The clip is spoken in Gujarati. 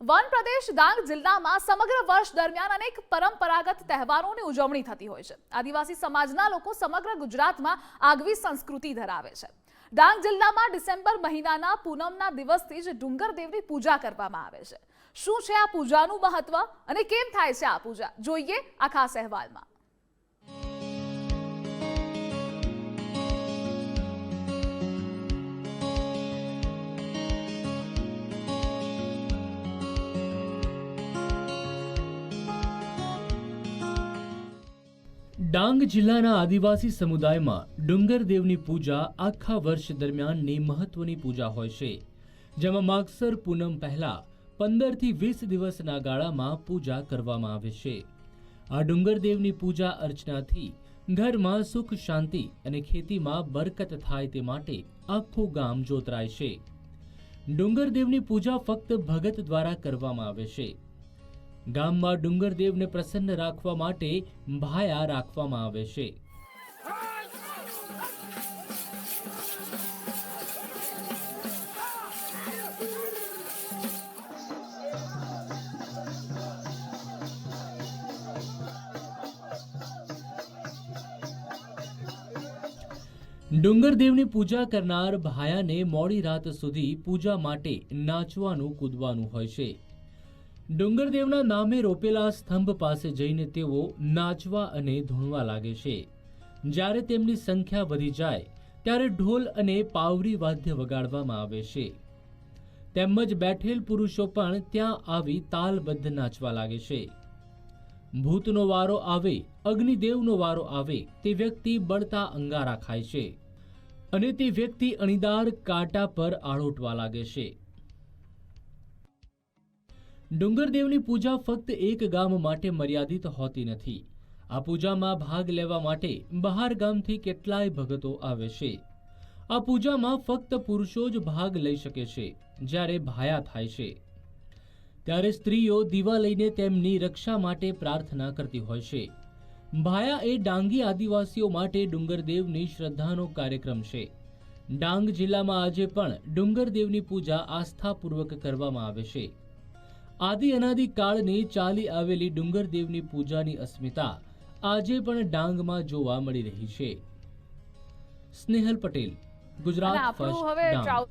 વન પ્રદેશ ડાંગ જિલ્લામાં સમગ્ર વર્ષ દરમિયાન અનેક પરંપરાગત તહેવારોની ઉજવણી થતી હોય છે. આદિવાસી સમાજના લોકો સમગ્ર ગુજરાતમાં આગવી સંસ્કૃતિ ધરાવે છે. ડાંગ જિલ્લામાં ડિસેમ્બર મહિનાના પૂનમના દિવસથી જ ડુંગર દેવની પૂજા કરવામાં આવે છે. શું છે આ પૂજાનું મહત્વ અને કેમ થાય છે આ પૂજા? જોઈએ આ ખાસ અહેવાલમાં. ડાંગ જિલ્લાના આદિવાસી સમુદાયમાં ડુંગરદેવની પૂજા આખા વર્ષ દરમિયાનની મહત્વની પૂજા હોય છે, જેમાં માગસર પૂનમ પહેલા પંદરથી વીસ દિવસના ગાળામાં પૂજા કરવામાં આવે છે. આ ડુંગરદેવની પૂજા અર્ચનાથી ઘરમાં સુખ, શાંતિ અને ખેતીમાં બરકત થાય તે માટે આખું ગામ જોતરાય છે. ડુંગરદેવની પૂજા ફક્ત ભગત દ્વારા કરવામાં આવે છે ગામમાં ડુંગરદેવને પ્રસન્ન રાખવા માટે ભાયા રાખવામાં આવે છે. ડુંગરદેવની પૂજા કરનાર ભાયાને મોડી રાત સુધી પૂજા માટે નાચવાનું, કૂદવાનું હોય છે. ડુંગરદેવના નામે રોપેલા સ્તંભ પાસે જઈને તેઓ નાચવા અને ધૂણવા લાગે છે. જ્યારે તેમની સંખ્યા વધી જાય, ત્યારે ઢોલ અને પાવરી વાદ્ય વગાડવામાં આવે છે. તેમજ બેઠેલ પુરુષો પણ ત્યાં આવી તાલબદ્ધ નાચવા લાગે છે. ભૂતનો વારો આવે, અગ્નિદેવનો વારો આવે, તે વ્યક્તિ બળતા અંગારા ખાય છે અને તે વ્યક્તિ અણીદાર કાંટા પર આળોટવા લાગે છે. ડુંગરદેવની પૂજા ફક્ત એક ગામ માટે મર્યાદિત હોતી નથી. આ પૂજામાં ભાગ લેવા માટે બહાર ગામથી કેટલાય ભગતો આવે છે. આ પૂજામાં ફક્ત પુરુષો જ ભાગ લઈ શકે છે, જ્યારે ભાયા થાય છે. ત્યારે સ્ત્રીઓ દીવા લઈને તેમની રક્ષા માટે પ્રાર્થના કરતી હોય છે. ભાયા એ ડાંગી આદિવાસીઓ માટે ડુંગરદેવની શ્રદ્ધાનો કાર્યક્રમ છે. ડાંગ જિલ્લામાં આજે પણ ડુંગરદેવની પૂજા આસ્થાપૂર્વક કરવામાં આવે છે. આદિ અનાદિ કાળની ચાલી આવેલી ડુંગરદેવની પૂજાની અસ્મિતા આજે પણ ડાંગમાં જોવા મળી રહી છે. સ્નેહલ પટેલ ગુજરાત ફર્સ્ટ ડાંગ.